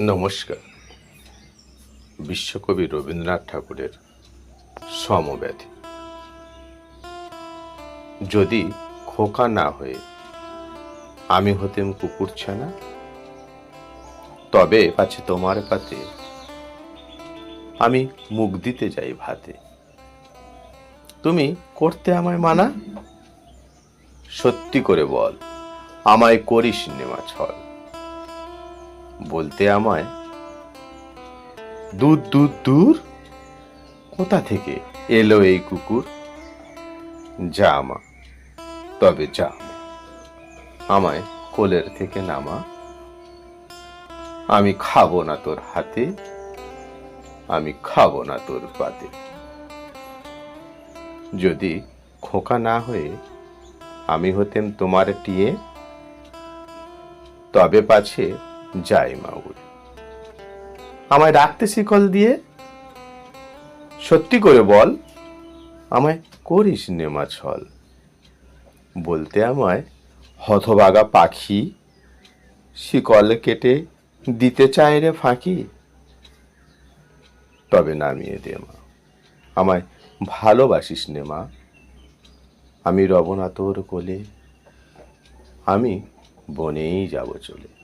নমস্কার। বিশ্বকবি রবীন্দ্রনাথ ঠাকুরের সমব্যাধি। যদি খোকা না হয়ে আমি হতেম কুকুর ছানা, তবে পাছে তোমার পাতে আমি মুখ দিতে যাই ভাতে। তুমি করতে আমায় মানা? সত্যি করে বল, আমায় করিস নেমা ছল বলতে আমায় দূর দূর দূর কোথা থেকে এলো এই কুকুর? যা, মা, তবে যা। আমায় কোলের থেকে নামা। আমি খাব না তোর হাতে, আমি খাব না তোর পাতে। যদি খোকা না হয়ে আমি হতেম তোমার টিয়ে, তবে পাছে যাই, মা উড়ে আমায় ডাকতে শিকল দিয়ে। সত্যি করে বল, আমায় করিস নেমা ছল। বলতে আমায় হতবাগা পাখি শিকল কেটে দিতে চায় রে ফাঁকি। তবে নামিয়ে দে, মা। আমায় ভালোবাসিস নে, মা। আমি রব না তোর কোলে, আমি বনেই যাব চলে।